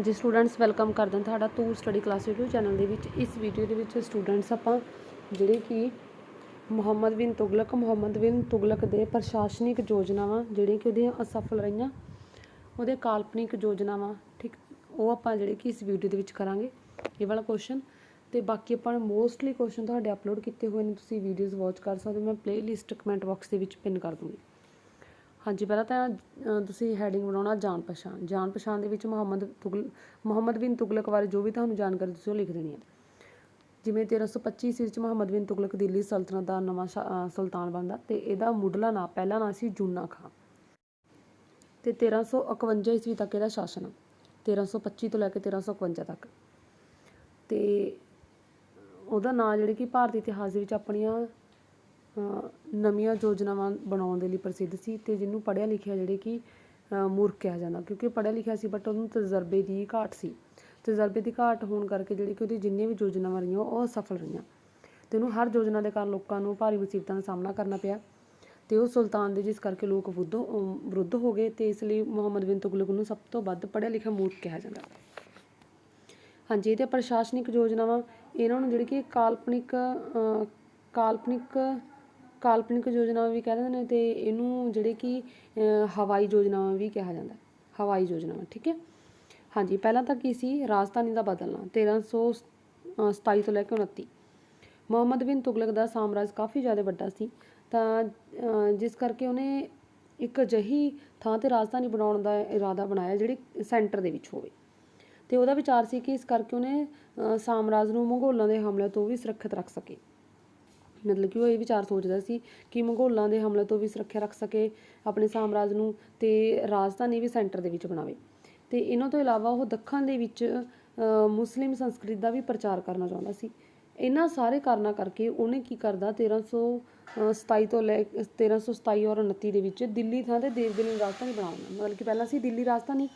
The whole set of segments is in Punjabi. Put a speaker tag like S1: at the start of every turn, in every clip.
S1: ਹਾਂਜੀ ਸਟੂਡੈਂਟਸ ਵੈਲਕਮ ਕਰਦੇ ਹਾਂ ਤੁਹਾਡਾ to study class YouTube channel ਦੇ ਵਿੱਚ। ਇਸ ਵੀਡੀਓ ਦੇ ਵਿੱਚ ਸਟੂਡੈਂਟਸ ਆਪਾਂ ਜਿਹੜੇ ਕਿ ਮੁਹੰਮਦ ਬਿਨ ਤੁਗਲਕ, ਮੁਹੰਮਦ ਬਿਨ ਤੁਗਲਕ ਦੇ ਪ੍ਰਸ਼ਾਸਨਿਕ ਯੋਜਨਾਵਾਂ, ਜਿਹੜੀਆਂ ਕਿ ਉਹਦੀਆਂ ਅਸਫਲ ਰਹੀਆਂ, ਉਹਦੇ ਕਾਲਪਨਿਕ ਯੋਜਨਾਵਾਂ, ਠੀਕ, ਉਹ ਆਪਾਂ ਜਿਹੜੇ ਕਿ ਇਸ ਵੀਡੀਓ ਦੇ ਵਿੱਚ ਕਰਾਂਗੇ। ਇਹ ਵਾਲਾ ਕੁਐਸਚਨ ਤੇ ਬਾਕੀ ਆਪਾਂ ਮੋਸਟਲੀ ਕੁਐਸਚਨ ਤੁਹਾਡੇ ਅਪਲੋਡ ਕੀਤੇ ਹੋਏ ਨੇ, ਤੁਸੀਂ ਵੀਡੀਓਜ਼ ਵਾਚ ਕਰ ਸਕਦੇ ਹੋ। ਮੈਂ ਪਲੇਲਿਸਟ ਕਮੈਂਟ ਬਾਕਸ ਦੇ ਵਿੱਚ ਪਿਨ ਕਰ ਦੂੰਗੀ। ਹਾਂਜੀ, ਪਹਿਲਾਂ ਤਾਂ ਤੁਸੀਂ ਹੈਡਿੰਗ ਬਣਾਉਣਾ ਜਾਣ ਪਛਾਣ। ਜਾਣ ਪਛਾਣ ਦੇ ਵਿੱਚ ਮੁਹੰਮਦ ਤੁਗਲ, ਮੁਹੰਮਦ ਬਿਨ ਤੁਗਲਕ ਬਾਰੇ ਜੋ ਵੀ ਤੁਹਾਨੂੰ ਜਾਣਕਾਰੀ ਤੁਸੀਂ ਉਹ ਲਿਖ ਦੇਣੀ ਹੈ। ਜਿਵੇਂ 1325 ਈਸਵੀ ਵਿੱਚ ਮੁਹੰਮਦ ਬਿਨ ਤੁਗਲਕ ਦਿੱਲੀ ਸਲਤਨਤ ਦਾ ਨਵਾਂ ਸ਼ਾ- ਸੁਲਤਾਨ ਬਣਦਾ ਤੇ ਇਹਦਾ ਮੁੱਢਲਾ ਨਾਂ, ਪਹਿਲਾ ਨਾਂ ਸੀ ਜੂਨਾ ਖਾਂ। ਤੇ 1351 ਈਸਵੀ ਤੱਕ ਇਹਦਾ ਸ਼ਾਸਨ ਆ। 1325 ਤੋਂ ਲੈ ਕੇ 1351 ਤੱਕ। ਤੇ ਉਹਦਾ ਨਾਂ ਜਿਹੜੇ ਕਿ ਭਾਰਤੀ ਇਤਿਹਾਸ ਦੇ ਵਿੱਚ ਆਪਣੀਆਂ ਨਵੀਆਂ ਯੋਜਨਾਵਾਂ ਬਣਾਉਣ ਦੇ ਲਈ ਪ੍ਰਸਿੱਧ ਸੀ ਅਤੇ ਜਿਹਨੂੰ ਪੜ੍ਹਿਆ ਲਿਖਿਆ ਜਿਹੜੇ ਕਿ ਮੂਰਖ ਕਿਹਾ ਜਾਂਦਾ। ਕਿਉਂਕਿ ਪੜ੍ਹਿਆ ਲਿਖਿਆ ਸੀ ਬਟ ਉਹਨੂੰ ਤਜਰਬੇ ਦੀ ਘਾਟ ਸੀ। ਤਜਰਬੇ ਦੀ ਘਾਟ ਹੋਣ ਕਰਕੇ ਜਿਹੜੀ ਕਿ ਉਹਦੀ ਜਿੰਨੀਆਂ ਵੀ ਯੋਜਨਾਵਾਂ ਰਹੀਆਂ, ਉਹ ਅਸਫਲ ਰਹੀਆਂ। ਤੇ ਉਹਨੂੰ ਹਰ ਯੋਜਨਾ ਦੇ ਕਾਰਨ ਲੋਕਾਂ ਨੂੰ ਭਾਰੀ ਮੁਸੀਬਤਾਂ ਦਾ ਸਾਹਮਣਾ ਕਰਨਾ ਪਿਆ। ਤੇ ਉਹ ਸੁਲਤਾਨ ਦੇ, ਜਿਸ ਕਰਕੇ ਲੋਕ ਵਿਰੁੱਧ ਵਿਰੁੱਧ ਹੋ ਗਏ ਤੇ ਇਸ ਲਈ ਮੁਹੰਮਦ ਬਿਨ ਤੁਗਲਕ ਨੂੰ ਸਭ ਤੋਂ ਵੱਧ ਪੜ੍ਹਿਆ ਲਿਖਿਆ ਮੂਰਖ ਕਿਹਾ ਜਾਂਦਾ। ਹਾਂਜੀ, ਇਹਦੇ ਪ੍ਰਸ਼ਾਸਨਿਕ ਯੋਜਨਾਵਾਂ, ਇਹਨਾਂ ਨੂੰ ਜਿਹੜੀ ਕਿ ਕਾਲਪਨਿਕ ਕਾਲਪਨਿਕ ਕਾਲਪਨਿਕ ਯੋਜਨਾਵਾਂ ਵੀ ਕਹਿ ਦਿੰਦੇ ਨੇ ਅਤੇ ਇਹਨੂੰ ਜਿਹੜੇ ਕਿ ਹਵਾਈ ਯੋਜਨਾਵਾਂ ਵੀ ਕਿਹਾ ਜਾਂਦਾ ਹਵਾਈ ਯੋਜਨਾਵਾਂ, ਠੀਕ ਹੈ? ਹਾਂਜੀ, ਪਹਿਲਾਂ ਤਾਂ ਕੀ ਸੀ? ਰਾਜਧਾਨੀ ਦਾ ਬਦਲਣਾ 1327 ਤੋਂ ਲੈ ਕੇ 29 ਮੁਹੰਮਦ ਬਿਨ ਤੁਗਲਕ ਦਾ ਸਾਮਰਾਜ ਕਾਫੀ ਜ਼ਿਆਦਾ ਵੱਡਾ ਸੀ, ਤਾਂ ਜਿਸ ਕਰਕੇ ਉਹਨੇ ਇੱਕ ਅਜਿਹੀ ਥਾਂ ਤੇ ਰਾਜਧਾਨੀ ਬਣਾਉਣ ਦਾ ਇਰਾਦਾ ਬਣਾਇਆ ਜਿਹੜੀ ਸੈਂਟਰ ਦੇ ਵਿੱਚ ਹੋਵੇ। ਤੇ ਉਹਦਾ ਵਿਚਾਰ ਸੀ ਕਿ ਇਸ ਕਰਕੇ ਉਹਨੇ ਸਾਮਰਾਜ ਨੂੰ ਮੰਗੋਲਾਂ ਦੇ ਹਮਲੇ ਤੋਂ ਵੀ ਸੁਰੱਖਿਅਤ ਰੱਖ ਸਕੇ। ਮਤਲਬ ਕਿ ਉਹ ਇਹ ਵਿਚਾਰ ਸੋਚਦਾ ਸੀ ਕਿ ਮੰਗੋਲਾਂ ਦੇ ਹਮਲੇ ਤੋਂ ਵੀ ਸੁਰੱਖਿਆ ਰੱਖ ਸਕੇ, ਆਪਣੇ ਸਾਮਰਾਜ ਨੂੰ ਤੇ ਰਾਜਧਾਨੀ ਵੀ ਸੈਂਟਰ ਦੇ ਵਿੱਚ ਬਣਾਵੇ। ਤੇ ਇਹਨਾਂ ਤੋਂ ਇਲਾਵਾ ਉਹ ਦੱਖਣ ਦੇ ਵਿੱਚ ਮੁਸਲਿਮ ਸੰਸਕ੍ਰਿਤ ਦਾ ਵੀ ਪ੍ਰਚਾਰ ਕਰਨਾ ਚਾਹੁੰਦਾ ਸੀ। ਇਹਨਾਂ ਸਾਰੇ ਕਾਰਨਾਂ ਕਰਕੇ ਉਹਨੇ ਕੀ ਕਰਦਾ 1327 ਤੋਂ ਲੈ 1327 ਔਰ 29 ਦੇ ਵਿੱਚ ਦਿੱਲੀ ਥਾਂ ਤੇ ਦੇਵਗਿਰੀ ਨੂੰ ਰਾਜਧਾਨੀ ਬਣਾ ਦਿੰਦਾ ਮਤਲਬ ਕਿ ਪਹਿਲਾਂ ਸੀ ਦਿੱਲੀ ਰਾਜਧਾਨੀ,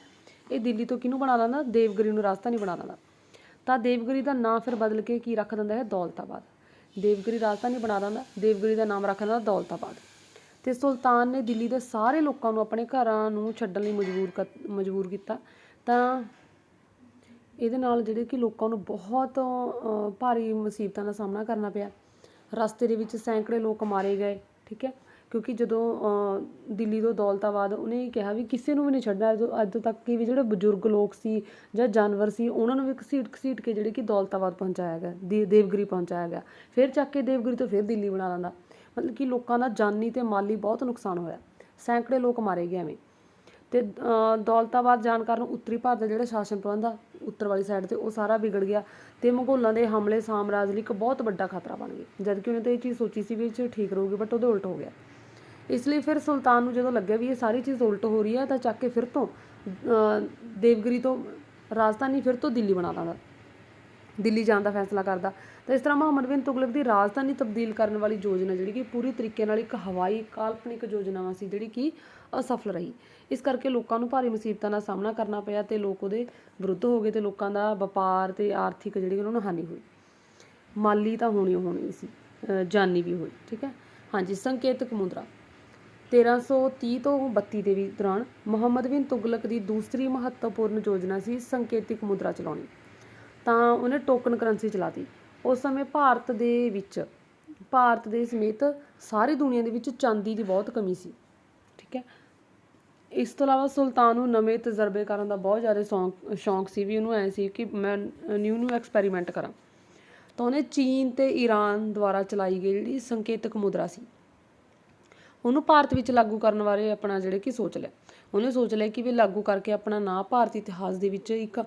S1: ਇਹ ਦਿੱਲੀ ਤੋਂ ਕਿਹਨੂੰ ਬਣਾ ਲੈਂਦਾ? ਦੇਵਗਿਰੀ ਨੂੰ ਰਾਜਧਾਨੀ ਬਣਾ ਲੈਂਦਾ। ਤਾਂ ਦੇਵਗਿਰੀ ਦਾ ਨਾਂ ਫਿਰ ਬਦਲ ਕੇ ਕੀ ਰੱਖ ਦਿੰਦਾ ਹੈ? ਦੌਲਤਾਬਾਦ। ਦੇਵਗਿਰੀ ਰਾਜਧਾਨੀ ਬਣਾ ਦਿੰਦਾ। ਦੇਵਗਿਰੀ ਦਾ ਨਾਮ ਰੱਖ ਦਿੰਦਾ ਦੌਲਤਾਬਾਦ। ਤੇ ਸੁਲਤਾਨ ਨੇ ਦਿੱਲੀ ਦੇ ਸਾਰੇ ਲੋਕਾਂ ਨੂੰ ਆਪਣੇ ਘਰਾਂ ਨੂੰ ਛੱਡਣ ਲਈ ਮਜਬੂਰ ਕਰ- ਮਜਬੂਰ ਕੀਤਾ। ਤਾਂ ਇਹਦੇ ਨਾਲ ਜਿਹੜੇ ਕਿ ਲੋਕਾਂ ਨੂੰ ਬਹੁਤ ਭਾਰੀ ਮੁਸੀਬਤਾਂ ਦਾ ਸਾਹਮਣਾ ਕਰਨਾ ਪਿਆ। ਰਸਤੇ ਦੇ ਵਿੱਚ ਸੈਂਕੜੇ ਲੋਕ ਮਾਰੇ ਗਏ, ਠੀਕ ਹੈ। ਕਿਉਂਕਿ ਜਦੋਂ ਅ, ਦਿੱਲੀ ਤੋਂ ਦੌਲਤਾਬਾਦ ਉਹਨੇ ਕਿਹਾ ਵੀ ਕਿਸੇ ਨੂੰ ਵੀ ਨਹੀਂ ਛੱਡਣਾ। ਅੱਜ ਅੱਜ ਤੱਕ ਕਿ ਵੀ ਜਿਹੜੇ ਬਜ਼ੁਰਗ ਲੋਕ ਸੀ ਜਾਂ ਜਾਨਵਰ ਸੀ ਉਹਨਾਂ ਨੂੰ ਵੀ ਘਸੀਟ ਘਸੀਟ ਕੇ ਜਿਹੜੇ ਕਿ ਦੌਲਤਾਬਾਦ ਪਹੁੰਚਾਇਆ ਗਿਆ ਦੇ- ਦੇਵਗਿਰੀ ਪਹੁੰਚਾਇਆ ਗਿਆ। ਫਿਰ ਚੱਕ ਕੇ ਦੇਵਗਿਰੀ ਤੋਂ ਫਿਰ ਦਿੱਲੀ ਬਣਾ ਲੈਂਦਾ। ਮਤਲਬ ਕਿ ਲੋਕਾਂ ਦਾ ਜਾਨੀ ਤੇ ਮਾਲੀ ਬਹੁਤ ਨੁਕਸਾਨ ਹੋਇਆ। ਸੈਂਕੜੇ ਲੋਕ ਮਾਰੇ ਗਏ ਐਵੇਂ। ਤੇ ਅ, ਦੌਲਤਾਬਾਦ ਜਾਣ ਕਾਰਨ ਉੱਤਰੀ ਭਾਰਤ ਦਾ ਜਿਹੜਾ ਸ਼ਾਸਨ ਪ੍ਰਬੰਧ ਆ ਉੱਤਰ ਵਾਲੀ ਸਾਈਡ ਤੇ ਉਹ ਸਾਰਾ ਵਿਗੜ ਗਿਆ ਤੇ ਮੁਗਲਾਂ ਦੇ ਹਮਲੇ ਸਾਮਰਾਜ ਲਈ ਇੱਕ ਬਹੁਤ ਵੱਡਾ ਖਤਰਾ ਬਣ ਗਏ। ਜਦਕਿ ਉਹਨੇ ਤਾਂ ਇਹ ਚੀਜ਼ ਸੋਚੀ ਸੀ ਵੀ ਇਹ ਚੀਜ਼ ਠੀਕ ਰਹੂਗੀ ਬਟ ਉਹਦੇ ਉਲਟ ਹੋ ਗਿਆ। ਇਸ ਲਈ ਫਿਰ ਸੁਲਤਾਨ ਨੂੰ ਜਦੋਂ ਲੱਗਿਆ ਵੀ ਇਹ ਸਾਰੀ ਚੀਜ਼ ਉਲਟ ਹੋ ਰਹੀ ਹੈ ਤਾਂ ਚੱਕ ਕੇ ਫਿਰ ਤੋਂ ਅ, ਦੇਵਗਿਰੀ ਤੋਂ ਰਾਜਧਾਨੀ ਫਿਰ ਤੋਂ ਦਿੱਲੀ ਬਣਾ ਦਿੰਦਾ ਦਿੱਲੀ ਜਾਣ ਦਾ ਫੈਸਲਾ ਕਰਦਾ। ਤਾਂ ਇਸ ਤਰ੍ਹਾਂ ਮੁਹੰਮਦ ਬਿਨ ਤੁਗਲਕ ਦੀ ਰਾਜਧਾਨੀ ਤਬਦੀਲ ਕਰਨ ਵਾਲੀ ਯੋਜਨਾ ਜਿਹੜੀ ਕਿ ਪੂਰੀ ਤਰੀਕੇ ਨਾਲ ਇੱਕ ਹਵਾਈ ਕਾਲਪਨਿਕ ਯੋਜਨਾਵਾਂ ਸੀ ਜਿਹੜੀ ਕਿ ਅਸਫਲ ਰਹੀ। ਇਸ ਕਰਕੇ ਲੋਕਾਂ ਨੂੰ ਭਾਰੀ ਮੁਸੀਬਤਾਂ ਦਾ ਸਾਹਮਣਾ ਕਰਨਾ ਪਿਆ ਤੇ ਲੋਕ ਉਹਦੇ ਵਿਰੁੱਧ ਹੋ ਗਏ ਤੇ ਲੋਕਾਂ ਦਾ ਵਪਾਰ ਤੇ ਆਰਥਿਕ ਜਿਹੜੀ ਉਹਨਾਂ ਨੂੰ ਹਾਨੀ ਹੋਈ। ਮਾਲੀ ਤਾਂ ਹੋਣੀ ਹੋਣੀ ਸੀ ਜਾਨੀ ਵੀ ਹੋਈ ਠੀਕ ਹੈ? ਹਾਂਜੀ ਸੰਕੇਤਕ ਮੁਦਰਾ। 1330 ਤੋਂ 32 ਦੇ ਵੀ ਦੌਰਾਨ ਮੁਹੰਮਦ ਬਿਨ ਤੁਗਲਕ ਦੀ ਦੂਸਰੀ ਮਹੱਤਵਪੂਰਨ ਯੋਜਨਾ ਸੀ ਸੰਕੇਤਿਕ ਮੁਦਰਾ ਚਲਾਉਣੀ। ਤਾਂ ਉਹਨੇ ਟੋਕਨ ਕਰੰਸੀ ਚਲਾਤੀ ਉਸ ਸਮੇਂ ਭਾਰਤ ਦੇ ਵਿੱਚ, ਭਾਰਤ ਦੇ ਸਮੇਤ ਸਾਰੀ ਦੁਨੀਆ ਦੇ ਵਿੱਚ ਚਾਂਦੀ ਦੀ ਬਹੁਤ ਕਮੀ ਸੀ। ਠੀਕ ਹੈ। ਇਸ ਤੋਂ ਇਲਾਵਾ ਸੁਲਤਾਨ ਨੂੰ ਨਵੇਂ ਤਜਰਬੇ ਕਰਨ ਦਾ ਬਹੁਤ ਜ਼ਿਆਦਾ ਸ਼ੌਂਕ ਸ਼ੌਂਕ ਸੀ ਵੀ ਉਹਨੂੰ ਐ ਸੀ ਕਿ ਮੈਂ ਨਿਊ ਨਿਊ ਐਕਸਪੈਰੀਮੈਂਟ ਕਰਾਂ। ਤਾਂ ਉਹਨੇ ਚੀਨ ਤੇ ਈਰਾਨ ਦੁਆਰਾ ਚਲਾਈ ਗਈ ਜਿਹੜੀ ਸੰਕੇਤਕ ਮੁਦਰਾ ਸੀ। ਉਹਨੂੰ ਭਾਰਤ ਵਿੱਚ ਲਾਗੂ ਕਰਨ ਬਾਰੇ ਆਪਣਾ ਜਿਹੜੇ ਕਿ ਸੋਚ ਲਿਆ। ਉਹਨੇ ਸੋਚ ਲਿਆ ਕਿ ਵੀ ਲਾਗੂ ਕਰਕੇ ਆਪਣਾ ਨਾਂ ਭਾਰਤੀ ਇਤਿਹਾਸ ਦੇ ਵਿੱਚ ਇੱਕ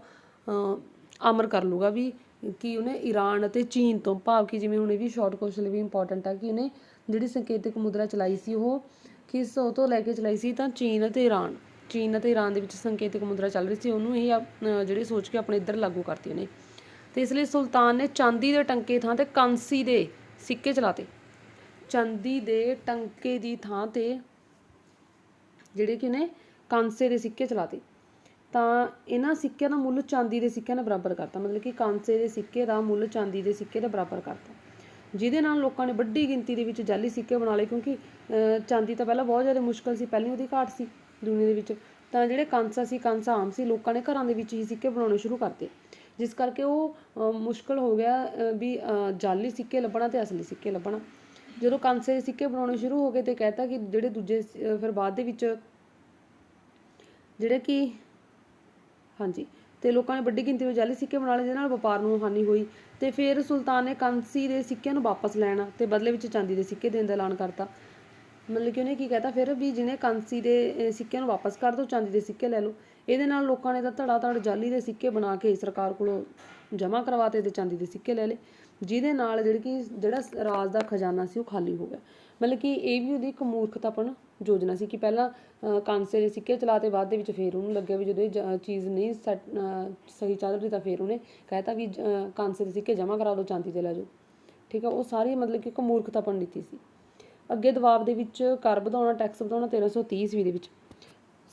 S1: ਅਮਰ ਕਰ ਲੂਗਾ ਵੀ ਕਿ ਉਹਨੇ ਈਰਾਨ ਅਤੇ ਚੀਨ ਤੋਂ, ਭਾਵ ਕਿ ਜਿਵੇਂ ਹੁਣ ਇਹ ਵੀ ਸ਼ਾਰਟ ਕੁਐਸਚਨ ਵੀ ਇੰਪੋਰਟੈਂਟ ਆ ਕਿ ਉਹਨੇ ਜਿਹੜੀ ਸੰਕੇਤਕ ਮੁਦਰਾ ਚਲਾਈ ਸੀ ਉਹ ਕਿਸ ਉਹ ਤੋਂ ਲੈ ਕੇ ਚਲਾਈ ਸੀ ਤਾਂ ਚੀਨ ਅਤੇ ਈਰਾਨ ਚੀਨ ਅਤੇ ਈਰਾਨ ਦੇ ਵਿੱਚ ਸੰਕੇਤਕ ਮੁਦਰਾ ਚੱਲ ਰਹੀ ਸੀ, ਉਹਨੂੰ ਇਹ ਆਪ- ਜਿਹੜੀ ਸੋਚ ਕੇ ਆਪਣੇ ਇੱਧਰ ਲਾਗੂ ਕਰਤੀ ਉਹਨੇ। ਤੇ ਇਸ ਲਈ ਸੁਲਤਾਨ ਨੇ ਚਾਂਦੀ ਦੇ ਟੰਕੇ ਥਾਂ ਤੇ ਕਾਂਸੀ ਦੇ ਸਿੱਕੇ ਚਲਾਤੇ। ਚਾਂਦੀ ਦੇ ਟੰਕੇ ਦੀ ਥਾਂ ਤੇ ਜਿਹੜੇ ਕਿ ਉਹਨੇ ਕਾਂਸੇ ਦੇ ਸਿੱਕੇ ਚਲਾਤੇ। ਤਾਂ ਇਹਨਾਂ ਸਿੱਕਿਆਂ ਦਾ ਮੁੱਲ ਚਾਂਦੀ ਦੇ ਸਿੱਕਿਆਂ ਨਾਲ ਬਰਾਬਰ ਕਰਤਾ। ਮਤਲਬ ਕਿ ਕਾਂਸੇ ਦੇ ਸਿੱਕੇ ਦਾ ਮੁੱਲ ਚਾਂਦੀ ਦੇ ਸਿੱਕੇ ਦੇ ਬਰਾਬਰ ਕਰਤਾ। ਜਿਹਦੇ ਨਾਲ ਲੋਕਾਂ ਨੇ ਵੱਡੀ ਗਿਣਤੀ ਦੇ ਵਿੱਚ ਜਾਲੀ ਸਿੱਕੇ ਬਣਾ ਲਏ ਕਿਉਂਕਿ ਅਹ, ਚਾਂਦੀ ਤਾਂ ਪਹਿਲਾਂ ਬਹੁਤ ਜ਼ਿਆਦਾ ਮੁਸ਼ਕਲ ਸੀ ਪਹਿਲਾਂ ਉਹਦੀ ਘਾਟ ਸੀ ਦੁਨੀਆ ਦੇ ਵਿੱਚ। ਤਾਂ ਜਿਹੜੇ ਕਾਂਸਾ ਸੀ ਕਾਂਸਾ ਆਮ ਸੀ ਲੋਕਾਂ ਨੇ ਘਰਾਂ ਦੇ ਵਿੱਚ ਹੀ ਸਿੱਕੇ ਬਣਾਉਣੇ ਸ਼ੁਰੂ ਕਰਤੇ। ਜਿਸ ਕਰਕੇ ਉਹ ਅ, ਮੁਸ਼ਕਲ ਹੋ ਗਿਆ ਵੀ ਅ, ਜਾਲੀ ਸਿੱਕੇ ਲੱਭਣਾ ਤੇ ਅਸਲੀ ਸਿੱਕੇ ਲੱਭਣਾ। ਜਦੋਂ ਕਾਂਸੇ ਦੇ ਸਿੱਕੇ ਬਣਾਉਣੇ ਸ਼ੁਰੂ ਹੋ ਗਏ ਤੇ ਕਹਿਤਾ ਕਿ ਜਿਹੜੇ ਦੂਜੇ ਫਿਰ ਬਾਅਦ ਦੇ ਵਿੱਚ ਜਿਹੜੇ ਕਿ ਹਾਂਜੀ, ਤੇ ਲੋਕਾਂ ਨੇ ਵੱਡੀ ਗਿਣਤੀ ਵਿੱਚ ਜਾਲੀ ਸਿੱਕੇ ਬਣਾ ਲਏ, ਜਿਹਦੇ ਨਾਲ ਵਪਾਰ ਨੂੰ ਹਾਨੀ ਹੋਈ ਤੇ ਫਿਰ ਸੁਲਤਾਨ ਨੇ ਕਾਂਸੀ ਦੇ ਸਿੱਕਿਆਂ ਨੂੰ ਵਾਪਸ ਲੈਣਾ ਤੇ ਬਦਲੇ ਵਿੱਚ ਚਾਂਦੀ ਦੇ ਸਿੱਕੇ ਦੇਣ ਦਾ ਐਲਾਨ ਕਰਤਾ। ਮਤਲਬ ਕਿ ਉਹਨੇ ਕੀ ਕਹਿਤਾ, ਫਿਰ ਵੀ ਜਿਹਨੇ ਕਾਂਸੀ ਦੇ ਸਿੱਕਿਆਂ ਨੂੰ ਵਾਪਸ ਕਰ ਦਿਓ ਚਾਂਦੀ ਦੇ ਸਿੱਕੇ ਲੈ ਲਓ, ਇਹਦੇ ਨਾਲ ਲੋਕਾਂ ਨੇ ਤਾਂ ਧੜਾ ਧੜ ਜਾਲੀ ਦੇ ਸਿੱਕੇ ਬਣਾ ਕੇ ਸਰਕਾਰ ਕੋਲੋਂ ਜਮ੍ਹਾਂ ਕਰਵਾਤੇ ਤੇ ਚਾਂਦੀ ਦੇ ਸਿੱਕੇ ਲੈ ਲਏ। ਜਿਹਦੇ ਨਾਲ ਜਿਹੜੀ ਕਿ ਜਿਹੜਾ ਰਾਜ ਦਾ ਖਜ਼ਾਨਾ ਸੀ ਉਹ ਖਾਲੀ ਹੋ ਗਿਆ। ਮਤਲਬ ਕਿ ਇਹ ਵੀ ਉਹਦੀ ਇੱਕ ਮੂਰਖਤਾਪਣ ਯੋਜਨਾ ਸੀ ਕਿ ਪਹਿਲਾਂ ਕਾਂਸੇ ਦੇ ਸਿੱਕੇ ਚਲਾਤੇ ਬਾਅਦ ਦੇ ਵਿੱਚ ਫੇਰ ਉਹਨੂੰ ਲੱਗਿਆ ਵੀ ਜਦੋਂ ਇਹ ਚੀਜ਼ ਨਹੀਂ ਸੈੱਟ ਸਹੀ ਚੱਲ ਰਹੀ ਤਾਂ ਫੇਰ ਉਹਨੇ ਕਹਿਤਾ ਵੀ ਕਾਂਸੇ ਦੇ ਸਿੱਕੇ ਜਮ੍ਹਾਂ ਕਰਾ ਦਿਓ ਚਾਂਦੀ ਦੇ ਲੈ ਜਾਓ। ਠੀਕ ਆ, ਉਹ ਸਾਰੀ ਮਤਲਬ ਕਿ ਇੱਕ ਮੂਰਖਤਾਪਣ ਨੀਤੀ ਸੀ। ਅੱਗੇ ਦਬਾਅ ਦੇ ਵਿੱਚ ਕਰ ਵਧਾਉਣਾ, ਟੈਕਸ ਵਧਾਉਣਾ 1330 ਈਸਵੀ ਦੇ ਵਿੱਚ।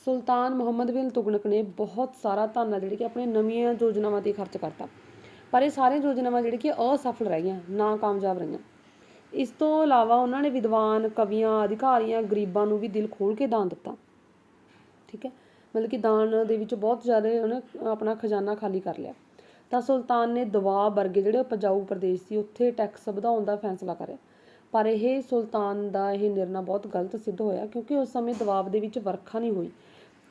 S1: ਸੁਲਤਾਨ ਮੁਹੰਮਦ ਬਿਨ ਤੁਗਲਕ ਨੇ ਬਹੁਤ ਸਾਰਾ ਧਨ ਆ ਜਿਹੜੀ ਕਿ ਆਪਣੀਆਂ ਨਵੀਆਂ ਯੋਜਨਾਵਾਂ ਤੇ ਖਰਚ ਕਰਤਾ। ਪਰ ਇਹ ਸਾਰੀਆਂ ਯੋਜਨਾਵਾਂ ਜਿਹੜੀ ਕਿ ਅਸਫਲ ਰਹੀਆਂ ਨਾ ਕਾਮਯਾਬ ਰਹੀਆਂ। ਇਸ ਤੋਂ ਇਲਾਵਾ ਉਹਨਾਂ ਨੇ ਵਿਦਵਾਨ, ਕਵੀਆਂ, ਅਧਿਕਾਰੀਆਂ, ਗਰੀਬਾਂ ਨੂੰ ਵੀ ਦਿਲ ਖੋਲ ਕੇ ਦਾਨ ਦਿੱਤਾ। ਠੀਕ ਹੈ? ਮਤਲਬ ਕਿ ਦਾਨ ਦੇ ਵਿੱਚ ਬਹੁਤ ਜ਼ਿਆਦਾ ਉਹਨੇ ਆਪਣਾ ਖਜ਼ਾਨਾ ਖਾਲੀ ਕਰ ਲਿਆ। ਤਾਂ ਸੁਲਤਾਨ ਨੇ ਦਵਾਬ ਵਰਗੇ ਜਿਹੜੇ ਉਪਜਾਊ ਪ੍ਰਦੇਸ਼ ਸੀ, ਉੱਥੇ ਟੈਕਸ ਵਧਾਉਣ ਦਾ ਫੈਸਲਾ ਕਰਿਆ। ਪਰ ਇਹ ਸੁਲਤਾਨ ਦਾ ਇਹ ਨਿਰਣਾ ਬਹੁਤ ਗਲਤ ਸਿੱਧ ਹੋਇਆ, ਕਿਉਂਕਿ ਉਸ ਸਮੇਂ ਦਬਾਅ ਦੇ ਵਿੱਚ ਵਰਖਾ ਨਹੀਂ ਹੋਈ।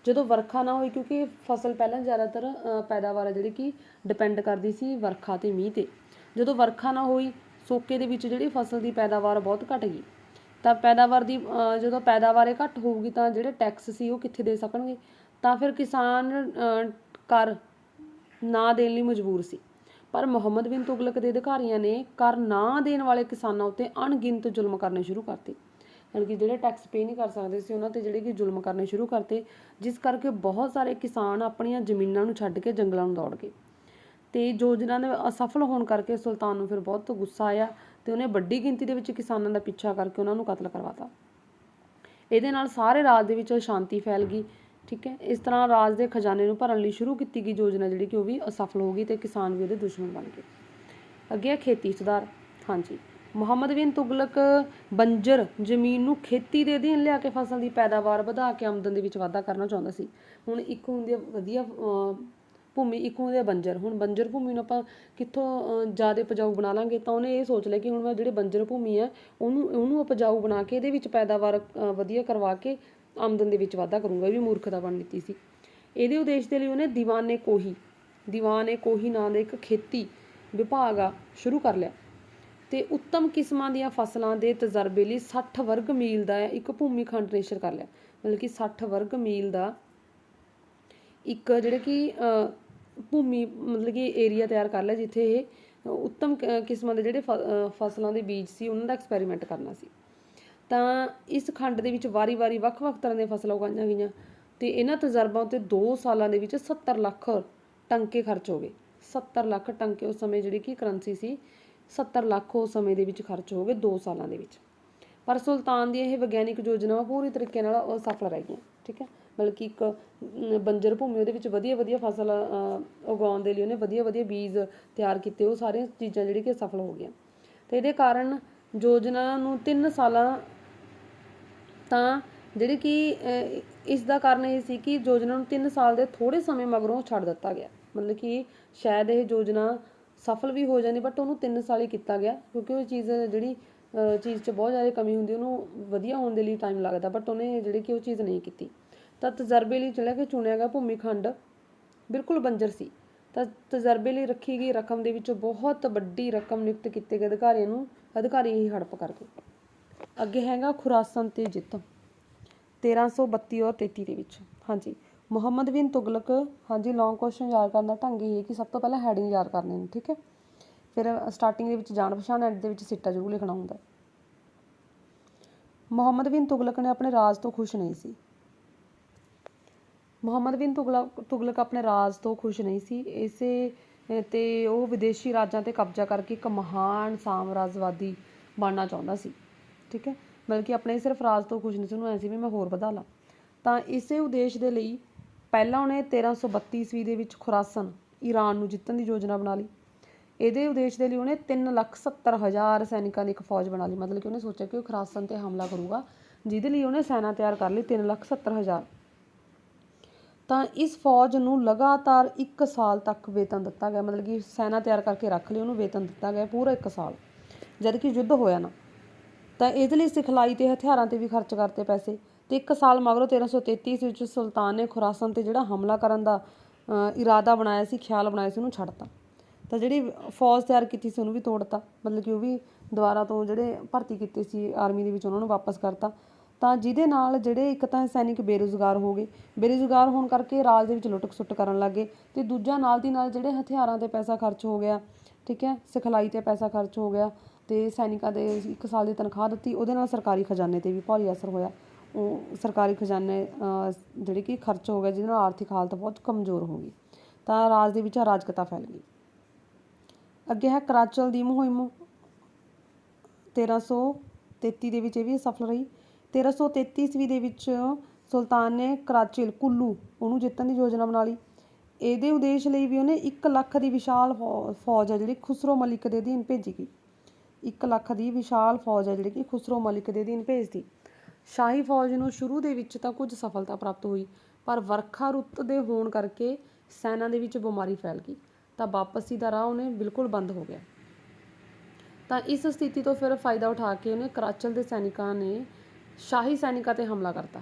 S1: ਜਦੋਂ ਵਰਖਾ ਨਾ ਹੋਈ ਕਿਉਂਕਿ ਫਸਲ ਪਹਿਲਾਂ ਜ਼ਿਆਦਾਤਰ ਪੈਦਾਵਾਰ ਹੈ ਜਿਹੜੀ ਕਿ ਡਿਪੈਂਡ ਕਰਦੀ ਸੀ ਵਰਖਾ ਤੇ ਮੀਂਹ ਤੇ। ਜਦੋਂ ਵਰਖਾ ਨਾ ਹੋਈ ਸੋਕੇ ਦੇ ਵਿੱਚ ਜਿਹੜੀ ਫਸਲ ਦੀ ਪੈਦਾਵਾਰ ਬਹੁਤ ਘਟ ਗਈ। ਤਾਂ ਪੈਦਾਵਾਰ ਦੀ ਜਦੋਂ ਪੈਦਾਵਾਰ ਇਹ ਘੱਟ ਹੋਊਗੀ ਤਾਂ ਜਿਹੜੇ ਟੈਕਸ ਸੀ ਉਹ ਕਿੱਥੇ ਦੇ ਸਕਣਗੇ? ਤਾਂ ਫਿਰ ਕਿਸਾਨ ਅ, ਕਰ ਨਾ ਦੇਣ ਲਈ ਮਜਬੂਰ ਸੀ। ਪਰ ਮੁਹੰਮਦ ਬਿਨ ਤੁਗਲਕ ਦੇ ਅਧਿਕਾਰੀਆਂ ਨੇ ਕਰ ਨਾ ਦੇਣ ਵਾਲੇ ਕਿਸਾਨਾਂ ਉੱਤੇ ਅਣਗਿਣਤ ਜ਼ੁਲਮ ਕਰਨੇ ਸ਼ੁਰੂ ਕਰਤੇ। ਯਾਨੀ ਕਿ ਜਿਹੜੇ ਟੈਕਸ ਪੇ ਨਹੀਂ ਕਰ ਸਕਦੇ ਸੀ, ਉਹਨਾਂ ਤੇ ਜਿਹੜੇ ਕਿ ਜ਼ੁਲਮ ਕਰਨੇ ਸ਼ੁਰੂ ਕਰਤੇ, ਜਿਸ ਕਰਕੇ ਬਹੁਤ ਸਾਰੇ ਕਿਸਾਨ ਆਪਣੀਆਂ ਜ਼ਮੀਨਾਂ ਨੂੰ ਛੱਡ ਕੇ ਜੰਗਲਾਂ ਨੂੰ ਦੌੜ ਗਏ। ਤੇ ਯੋਜਨਾ ਦੇ ਅਸਫਲ ਹੋਣ ਕਰਕੇ ਸੁਲਤਾਨ ਨੂੰ ਫਿਰ ਬਹੁਤ ਗੁੱਸਾ ਆਇਆ ਤੇ ਉਹਨੇ ਵੱਡੀ ਗਿਣਤੀ ਦੇ ਵਿੱਚ ਕਿਸਾਨਾਂ ਦਾ ਪਿੱਛਾ ਕਰਕੇ ਉਹਨਾਂ ਨੂੰ ਕਤਲ ਕਰਵਾਤਾ। ਇਹਦੇ ਨਾਲ ਸਾਰੇ ਰਾਜ ਦੇ ਵਿੱਚ ਸ਼ਾਂਤੀ ਫੈਲ ਗਈ, ਠੀਕ ਹੈ? ਇਸ ਤਰ੍ਹਾਂ ਰਾਜ ਦੇ ਖਜ਼ਾਨੇ ਨੂੰ ਭਰਨ ਲਈ ਸ਼ੁਰੂ ਕੀਤੀ ਗਈ ਯੋਜਨਾ ਜਿਹੜੀ ਕਿ ਉਹ ਵੀ ਅਸਫਲ ਹੋ ਗਈ ਤੇ ਕਿਸਾਨ ਵੀ ਉਹਦੇ ਦੁਸ਼ਮਣ ਬਣ ਗਏ। ਅੱਗੇ ਹੈ ਖੇਤੀ ਸੁਧਾਰ। ਹਾਂਜੀ। ਮੁਹੰਮਦ ਬਿਨ ਤੁਗਲਕ ਬੰਜਰ ਜ਼ਮੀਨ ਨੂੰ ਖੇਤੀ ਦੇ ਅਧੀਨ ਲਿਆ ਕੇ ਫਸਲ ਦੀ ਪੈਦਾਵਾਰ ਵਧਾ ਕੇ ਆਮਦਨ ਦੇ ਵਿੱਚ ਵਾਧਾ ਕਰਨਾ ਚਾਹੁੰਦਾ ਸੀ। ਹੁਣ ਇੱਕ ਹੁੰਦੀ ਵਧੀਆ ਭੂਮੀ, ਇੱਕ ਹੁੰਦੀ ਆ ਬੰਜਰ। ਹੁਣ ਬੰਜਰ ਭੂਮੀ ਨੂੰ ਆਪਾਂ ਕਿੱਥੋਂ ਜ਼ਿਆਦਾ ਉਪਜਾਊ ਬਣਾ ਲਾਂਗੇ ਤਾਂ ਉਹਨੇ ਇਹ ਸੋਚ ਲਿਆ ਕਿ ਹੁਣ ਮੈਂ ਜਿਹੜੇ ਬੰਜਰ ਭੂਮੀ ਹੈ ਉਹਨੂੰ ਉਹਨੂੰ ਉਪਜਾਊ ਬਣਾ ਕੇ ਇਹਦੇ ਵਿੱਚ ਪੈਦਾਵਾਰ ਵਧੀਆ ਕਰਵਾ ਕੇ ਆਮਦਨ ਦੇ ਵਿੱਚ ਵਾਧਾ ਕਰੂੰਗਾ। ਇਹ ਵੀ ਮੂਰਖਤਾ ਬਣ ਨੀਤੀ ਸੀ। ਇਹਦੇ ਉਦੇਸ਼ ਦੇ ਲਈ ਉਹਨੇ ਦੀਵਾਨੇ ਕੋਹੀ ਦੀਵਾਨੇ ਕੋਹੀ ਨਾਂ ਦੇ ਇੱਕ ਖੇਤੀ ਵਿਭਾਗ ਆ, ਸ਼ੁਰੂ ਕਰ ਲਿਆ। ਤੇ ਉੱਤਮ ਕਿਸਮਾਂ ਦੀਆਂ ਫਸਲਾਂ ਦੇ ਤਜਰਬੇ ਲਈ 60 ਵਰਗ ਮੀਲ ਦਾ ਇੱਕ ਭੂਮੀ ਖੰਡ ਨਿਸ਼ਚਿਤ ਕਰ ਲਿਆ। ਮਤਲਬ ਕਿ 60 ਵਰਗ ਮੀਲ ਦਾ ਇੱਕ ਜਿਹੜੇ ਕਿ ਭੂਮੀ, ਮਤਲਬ ਕਿ ਏਰੀਆ ਤਿਆਰ ਕਰ ਲਿਆ ਜਿੱਥੇ ਇਹ ਉੱਤਮ ਕਿਸਮਾਂ ਦੇ ਜਿਹੜੇ ਫਸਲਾਂ ਦੇ ਬੀਜ ਸੀ, ਉਹਨਾਂ ਦਾ ਐਕਸਪੈਰੀਮੈਂਟ ਕਰਨਾ ਸੀ। ਤਾਂ ਇਸ ਖੰਡ ਦੇ ਵਿੱਚ ਵਾਰੀ-ਵਾਰੀ ਵੱਖ-ਵੱਖ ਤਰ੍ਹਾਂ ਦੀਆਂ ਫਸਲਾਂ ਉਗਾਈਆਂ ਗਈਆਂ ਤੇ ਇਹਨਾਂ ਤਜ਼ਰਬਿਆਂ ਉੱਤੇ 2 ਸਾਲਾਂ ਦੇ ਵਿੱਚ 70 ਲੱਖ ਟੰਕੇ ਖਰਚ ਹੋ ਗਏ। 70 ਲੱਖ ਟੰਕੇ ਉਸ ਸਮੇਂ ਜਿਹੜੀ ਕਿ ਕਰੰਸੀ ਸੀ 70 ਲੱਖ ਉਸ ਸਮੇਂ ਦੇ ਵਿੱਚ ਖਰਚ ਹੋ ਗਏ 2 ਸਾਲਾਂ ਦੇ ਵਿੱਚ। ਪਰ ਸੁਲਤਾਨ ਦੀਆਂ ਇਹ ਵਿਗਿਆਨਿਕ ਯੋਜਨਾਵਾਂ ਪੂਰੀ ਤਰੀਕੇ ਨਾਲ ਅਸਫਲ ਰਹਿ ਗਈਆਂ ਠੀਕ ਹੈ? ਮਤਲਬ ਕਿ ਇੱਕ ਬੰਜਰ ਭੂਮੀ ਉਹਦੇ ਵਿੱਚ ਵਧੀਆ ਵਧੀਆ ਫਸਲ ਉਗਾਉਣ ਦੇ ਲਈ ਉਹਨੇ ਵਧੀਆ ਵਧੀਆ ਬੀਜ ਤਿਆਰ ਕੀਤੇ ਉਹ ਸਾਰੀਆਂ ਚੀਜ਼ਾਂ ਜਿਹੜੀ ਕਿ ਅਸਫਲ ਹੋ ਗਈਆਂ। ਤੇ ਇਹਦੇ ਕਾਰਨ ਯੋਜਨਾ ਨੂੰ 3 ਸਾਲਾਂ ਤਾਂ ਜਿਹੜੀ ਕਿ ਅਹ, ਇਸ ਦਾ ਕਾਰਨ ਇਹ ਸੀ ਕਿ ਯੋਜਨਾ ਨੂੰ 3 ਸਾਲ ਦੇ ਥੋੜੇ ਸਮੇਂ ਮਗਰੋਂ ਛੱਡ ਦਿੱਤਾ ਗਿਆ। ਮਤਲਬ ਕਿ ਸ਼ਾਇਦ ਇਹ ਯੋਜਨਾ ਸਫਲ ਵੀ ਹੋ ਜਾਂਦੀ ਬਟ ਉਹਨੂੰ 3 ਸਾਲ ਹੀ ਕੀਤਾ ਗਿਆ, ਕਿਉਂਕਿ ਉਹ ਚੀਜ਼, ਜਿਹੜੀ ਚੀਜ਼ 'ਚ ਬਹੁਤ ਜ਼ਿਆਦਾ ਕਮੀ ਹੁੰਦੀ, ਉਹਨੂੰ ਵਧੀਆ ਹੋਣ ਦੇ ਲਈ ਟਾਈਮ ਲੱਗਦਾ ਬਟ ਉਹਨੇ ਜਿਹੜੀ ਕਿ ਉਹ ਚੀਜ਼ ਨਹੀਂ ਕੀਤੀ। ਤਾਂ ਤਜਰਬੇ ਲਈ ਜਿਹੜਾ ਕਿ ਚੁਣਿਆ ਗਿਆ ਭੂਮੀ ਖੰਡ, ਬਿਲਕੁਲ ਬੰਜਰ ਸੀ। ਤਾਂ ਤਜਰਬੇ ਲਈ ਰੱਖੀ ਗਈ ਰਕਮ ਦੇ ਵਿੱਚੋਂ ਬਹੁਤ ਵੱਡੀ ਰਕਮ ਨਿਯੁਕਤ ਕੀਤੇ ਗਏ ਅਧਿਕਾਰੀਆਂ ਨੂੰ, ਅਧਿਕਾਰੀ ਹੀ ਹੜਪ ਕਰ ਗਏ। ਅੱਗੇ ਹੈਗਾ ਖੁਰਾਸਨ ਤੇ ਜਿੱਤ 1332 ਔਰ 33 ਦੇ ਵਿੱਚ, ਹਾਂਜੀ। ਮੁਹੰਮਦ ਬਿਨ ਤੁਗਲਕ, ਹਾਂਜੀ ਲੌਂਗ ਕੁਐਸਚਨ ਯਾਦ ਕਰਨ ਦਾ ਢੰਗ ਇਹ ਹੈ ਕਿ ਸਭ ਤੋਂ ਪਹਿਲਾਂ ਹੈਡਿੰਗ ਯਾਦ ਕਰਨੇ ਨੇ ਠੀਕ ਹੈ? ਫਿਰ ਸਟਾਰਟਿੰਗ ਦੇ ਵਿੱਚ ਜਾਣ ਪਛਾਣ ਐਂਡ ਦੇ ਵਿੱਚ ਸਿੱਟਾ ਜ਼ਰੂਰ ਲਿਖਣਾ ਹੁੰਦਾ ਮੁਹੰਮਦ ਬਿਨ ਤੁਗਲਕ ਨੇ ਆਪਣੇ ਰਾਜ ਤੋਂ ਖੁਸ਼ ਨਹੀਂ ਸੀ। ਮੁਹੰਮਦ ਬਿਨ ਤੁਗਲਕ ਤੁਗਲਕ ਆਪਣੇ ਰਾਜ ਤੋਂ ਖੁਸ਼ ਨਹੀਂ ਸੀ। ਇਸੇ ਤੇ ਉਹ ਵਿਦੇਸ਼ੀ ਰਾਜਾਂ ਤੇ ਕਬਜ਼ਾ ਕਰਕੇ ਇੱਕ ਮਹਾਨ ਸਾਮਰਾਜਵਾਦੀ ਬਣਨਾ ਚਾਹੁੰਦਾ ਸੀ, ਠੀਕ ਹੈ? ਬਲਕਿ ਆਪਣੇ ਸਿਰਫ ਰਾਜ ਤੋਂ ਖੁਸ਼ ਨਹੀਂ ਸੀ, ਉਹਨੂੰ ਐ ਸੀ ਵੀ ਮੈਂ ਹੋਰ ਵਧਾ ਲਾਂ। ਤਾਂ ਇਸੇ ਉਦੇਸ਼ ਦੇ ਲਈ ਪਹਿਲਾਂ ਉਹਨੇ 1332 ਈਸਵੀ ਦੇ ਵਿੱਚ ਖੁਰਾਸਨ, ਈਰਾਨ ਨੂੰ ਜਿੱਤਣ ਦੀ ਯੋਜਨਾ ਬਣਾ ਲਈ। ਇਹਦੇ ਉਦੇਸ਼ ਦੇ ਲਈ ਉਹਨੇ 370000 ਸੈਨਿਕਾਂ ਦੀ ਇੱਕ ਫੌਜ ਬਣਾ ਲਈ। ਮਤਲਬ ਕਿ ਉਹਨੇ ਸੋਚਿਆ ਕਿ ਉਹ ਖੁਰਾਸਨ ਤੇ ਹਮਲਾ ਕਰੂਗਾ, ਜਿਹਦੇ ਲਈ ਉਹਨੇ ਸੈਨਾ ਤਿਆਰ ਕਰ ਲਈ 370000 ਤਾਂ ਇਸ ਫੌਜ ਨੂੰ ਲਗਾਤਾਰ 1 ਸਾਲ ਤੱਕ ਵੇਤਨ ਦਿੱਤਾ ਗਿਆ। ਮਤਲਬ ਕਿ ਸੈਨਾ ਤਿਆਰ ਕਰਕੇ ਰੱਖ ਲਈ, ਉਹਨੂੰ ਵੇਤਨ ਦਿੱਤਾ ਗਿਆ ਪੂਰਾ 1 ਸਾਲ ਜਦ ਕਿ ਯੁੱਧ ਹੋਇਆ ਨਾ। ਤਾਂ ਇਹਦੇ ਲਈ ਸਿਖਲਾਈ ਤੇ ਹਥਿਆਰਾਂ ਤੇ ਵੀ ਖਰਚ ਕਰਤੇ ਪੈਸੇ। ਤੇ 1 ਸਾਲ ਮਗਰੋਂ 1333 ਵਿੱਚ ਸੁਲਤਾਨ ਨੇ ਖੁਰਾਸਨ ਤੇ ਜਿਹੜਾ ਹਮਲਾ ਕਰਨ ਦਾ ਇਰਾਦਾ ਬਣਾਇਆ ਸੀ, ਖਿਆਲ ਬਣਾਇਆ ਸੀ, ਉਹਨੂੰ ਛੱਡਤਾ। ਤਾਂ ਜਿਹੜੀ ਫੌਜ ਤਿਆਰ ਕੀਤੀ ਸੀ, ਉਹਨੂੰ ਵੀ ਤੋੜਤਾ। ਮਤਲਬ ਕਿ ਉਹ ਵੀ ਦੁਬਾਰਾ ਤੋਂ ਜਿਹੜੇ ਭਰਤੀ ਕੀਤੇ ਸੀ ਆਰਮੀ ਦੇ ਵਿੱਚ, ਉਹਨਾਂ ਨੂੰ ਵਾਪਸ ਕਰਤਾ। ਤਾਂ ਜਿਹਦੇ ਨਾਲ ਜਿਹੜੇ ਇੱਕ ਤਾਂ ਸੈਨਿਕ ਬੇਰੁਜ਼ਗਾਰ ਹੋ ਗਏ। ਬੇਰੁਜ਼ਗਾਰ ਹੋਣ ਕਰਕੇ ਰਾਜ ਦੇ ਵਿੱਚ ਲੁੱਟ ਖਸੁੱਟ ਕਰਨ ਲੱਗੇ ਤੇ ਦੂਜਾ ਨਾਲ ਦੀ ਨਾਲ ਜਿਹੜੇ ਹਥਿਆਰਾਂ ਤੇ ਪੈਸਾ ਖਰਚ ਹੋ ਗਿਆ, ਠੀਕ ਹੈ, ਸਿਖਲਾਈ ਤੇ ਪੈਸਾ ਖਰਚ ਹੋ ਗਿਆ ਤੇ ਸੈਨਿਕਾਂ ਦੇ ਇੱਕ ਸਾਲ ਦੀ ਤਨਖਾਹ ਦਿੱਤੀ, ਉਹਦੇ ਨਾਲ ਸਰਕਾਰੀ ਖਜ਼ਾਨੇ ਤੇ ਵੀ ਭਾਰੀ ਅਸਰ ਹੋਇਆ। ਸਰਕਾਰੀ ਖਜ਼ਾਨੇ ਜਿਹੜੇ ਕਿ ਖਰਚ ਹੋ ਗਿਆ ਜਿਹਦੇ ਨਾਲ ਆਰਥਿਕ ਹਾਲਤ ਬਹੁਤ ਕਮਜ਼ੋਰ ਹੋ ਗਈ, ਤਾਂ ਰਾਜ ਦੇ ਵਿੱਚ ਅਰਾਜਕਤਾ ਫੈਲ ਗਈ। ਅੱਗੇ ਹੈ ਕਰਾਚਲ ਦੀ ਮੁਹਿੰਮ। 1333 ਦੇ ਵਿੱਚ ਇਹ ਵੀ ਸਫਲ ਰਹੀ। 1333 ਈਸਵੀ ਦੇ ਵਿੱਚ ਸੁਲਤਾਨ ਨੇ ਕਰਾਚਿਲ, ਕੁੱਲੂ ਉਹਨੂੰ ਜਿੱਤਣ ਦੀ ਯੋਜਨਾ ਬਣਾ ਲਈ। ਇਹਦੇ ਉਦੇਸ਼ ਲਈ ਵੀ ਉਹਨੇ 1 ਲੱਖ ਦੀ ਵਿਸ਼ਾਲ ਫੌ- ਫੌਜ ਹੈ ਜਿਹੜੀ ਖੁਸਰੋ ਮਲਿਕ ਦੇ ਅਧੀਨ ਭੇਜੀ ਗਈ। 1 ਲੱਖ ਦੀ ਵਿਸ਼ਾਲ ਫੌਜ ਹੈ ਜਿਹੜੀ ਕਿ ਖੁਸਰੋ ਮਲਿਕ ਦੇ ਅਧੀਨ ਭੇਜਦੀ। ਸ਼ਾਹੀ ਫੌਜ ਨੂੰ ਸ਼ੁਰੂ ਦੇ ਵਿੱਚ ਤਾਂ ਕੁਝ ਸਫਲਤਾ ਪ੍ਰਾਪਤ ਹੋਈ, ਪਰ ਵਰਖਾ ਰੁੱਤ ਦੇ ਹੋਣ ਕਰਕੇ ਸੈਨਾ ਦੇ ਵਿੱਚ ਬਿਮਾਰੀ ਫੈਲ ਗਈ, ਤਾਂ ਵਾਪਸੀ ਦਾ ਰਾਹ ਉਹਨੇ ਬਿਲਕੁਲ ਬੰਦ ਹੋ ਗਿਆ। ਤਾਂ ਇਸ ਸਥਿਤੀ ਤੋਂ ਫਿਰ ਫਾਇਦਾ ਉਠਾ ਕੇ ਉਹਨੇ ਕਰਾਚਲ ਦੇ ਸੈਨਿਕਾਂ ਨੇ ਸ਼ਾਹੀ ਸੈਨਿਕਾਂ ਤੇ ਹਮਲਾ ਕਰਤਾ।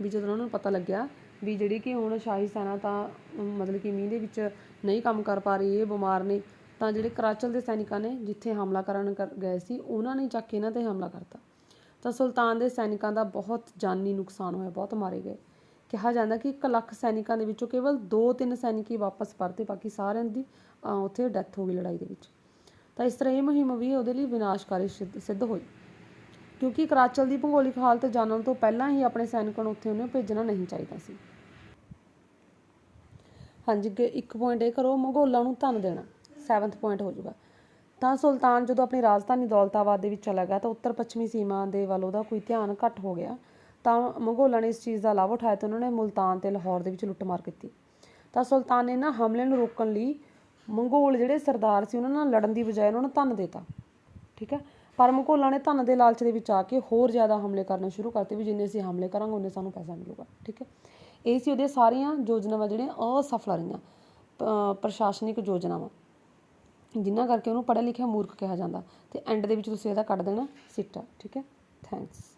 S1: ਵੀ ਜਦੋਂ ਉਹਨਾਂ ਨੂੰ ਪਤਾ ਲੱਗਿਆ ਵੀ ਜਿਹੜੀ ਕਿ ਹੁਣ ਸ਼ਾਹੀ ਸੈਨਾ ਤਾਂ ਮਤਲਬ ਕਿ ਮੀਂਹ ਦੇ ਵਿੱਚ ਨਹੀਂ ਕੰਮ ਕਰ ਪਾ ਰਹੀ, ਇਹ ਬਿਮਾਰ ਨੇ, ਤਾਂ ਜਿਹੜੇ ਕਰਾਚਲ ਦੇ ਸੈਨਿਕਾਂ ਨੇ ਜਿੱਥੇ ਹਮਲਾ ਕਰਨ ਕਰ, ਗਏ ਸੀ, ਉਹਨਾਂ ਨੇ ਚੱਕ ਕੇ ਇਹਨਾਂ ਤੇ ਹਮਲਾ ਕਰਤਾ। ਤਾਂ ਸੁਲਤਾਨ ਦੇ ਸੈਨਿਕਾਂ ਦਾ ਬਹੁਤ ਜਾਨੀ ਨੁਕਸਾਨ ਹੋਇਆ ਬਹੁਤ ਮਾਰੇ ਗਏ। ਕਿਹਾ ਜਾਂਦਾ ਕਿ 1 ਲੱਖ ਸੈਨਿਕਾਂ ਦੇ ਵਿੱਚੋਂ ਕੇਵਲ 2-3 ਸੈਨਿਕ ਹੀ ਵਾਪਸ ਪਰਤੇ ਬਾਕੀ ਸਾਰਿਆਂ ਦੀ ਅ, ਉੱਥੇ ਡੈਥ ਹੋ ਗਈ ਲੜਾਈ ਦੇ ਵਿੱਚ। ਤਾਂ ਇਸ ਤਰ੍ਹਾਂ ਇਹ ਮੁਹਿੰਮ ਵੀ ਉਹਦੇ ਲਈ ਵਿਨਾਸ਼ਕਾਰੀ ਸਿੱਧ ਸਿੱਧ ਹੋਈ। ਕਿਉਂਕਿ ਕਰਾਚਲ ਦੀ ਭੂਗੋਲਿਕ ਹਾਲਤ ਜਾਣਨ ਤੋਂ ਪਹਿਲਾਂ ਹੀ ਆਪਣੇ ਸੈਨਿਕਾਂ ਨੂੰ ਉੱਥੇ ਉਹਨੇ ਭੇਜਣਾ ਨਹੀਂ ਚਾਹੀਦਾ ਸੀ। ਹਾਂਜੀ ਇੱਕ ਪੁਆਇੰਟ ਇਹ ਕਰੋ ਮੰਗੋਲਾਂ ਨੂੰ ਧਨ ਦੇਣਾ। 7th ਪੁਆਇੰਟ ਹੋ ਜਾਊਗਾ। ਤਾਂ ਸੁਲਤਾਨ ਜਦੋਂ ਆਪਣੀ ਰਾਜਧਾਨੀ ਦੌਲਤਾਬਾਦ ਦੇ ਵਿੱਚ ਚਲਾ ਗਿਆ ਤਾਂ ਉੱਤਰ ਪੱਛਮੀ ਸੀਮਾ ਦੇ ਵੱਲ ਉਹਦਾ ਕੋਈ ਧਿਆਨ ਘੱਟ ਹੋ ਗਿਆ। ਤਾਂ ਮੰਗੋਲਾਂ ਨੇ ਇਸ ਚੀਜ਼ ਦਾ ਲਾਭ ਉਠਾਇਆ ਤੇ ਉਹਨਾਂ ਨੇ ਮੁਲਤਾਨ ਤੇ ਲਾਹੌਰ ਦੇ ਵਿੱਚ ਲੁੱਟਮਾਰ ਕੀਤੀ। ਤਾਂ ਸੁਲਤਾਨ ਨੇ ਨਾ ਹਮਲੇ ਨੂੰ ਰੋਕਣ ਲਈ ਮੰਗੋਲ ਜਿਹੜੇ ਸਰਦਾਰ ਸੀ ਉਹਨਾਂ ਨਾਲ ਲੜਨ ਦੀ ਬਜਾਏ ਉਹਨਾਂ ਨੂੰ ਧਨ ਦਿੱਤਾ। ਠੀਕ ਹੈ? ਪਰ ਮੰਗੋਲਾਂ ਨੇ ਧਨ ਦੇ ਲਾਲਚ ਦੇ ਵਿੱਚ ਆ ਕੇ ਹੋਰ ਜ਼ਿਆਦਾ ਹਮਲੇ ਕਰਨੇ ਸ਼ੁਰੂ ਕਰਤੇ ਵੀ ਜਿੰਨੇ ਅਸੀਂ ਹਮਲੇ ਕਰਾਂਗੇ, ਉਹਨੇ ਸਾਨੂੰ ਪੈਸਾ ਮਿਲੂਗਾ। ਠੀਕ ਹੈ? ਇਹ ਸੀ ਉਹਦੇ ਸਾਰੀਆਂ ਯੋਜਨਾਵਾਂ ਜਿਹੜੀਆਂ ਅਸਫਲ ਰਹੀਆਂ। ਪ੍ਰਸ਼ਾਸਨਿਕ ਯੋਜਨਾਵਾਂ। ਜਿਨ੍ਹਾਂ ਕਰਕੇ ਉਹਨੂੰ ਪੜ੍ਹਿਆ ਲਿਖਿਆ ਮੂਰਖ ਕਿਹਾ ਜਾਂਦਾ ਅਤੇ ਐਂਡ ਦੇ ਵਿੱਚ ਤੁਸੀਂ ਇਹਦਾ ਕੱਢ ਦੇਣਾ ਸਿੱਟਾ, ਠੀਕ ਹੈ? ਥੈਂਕਸ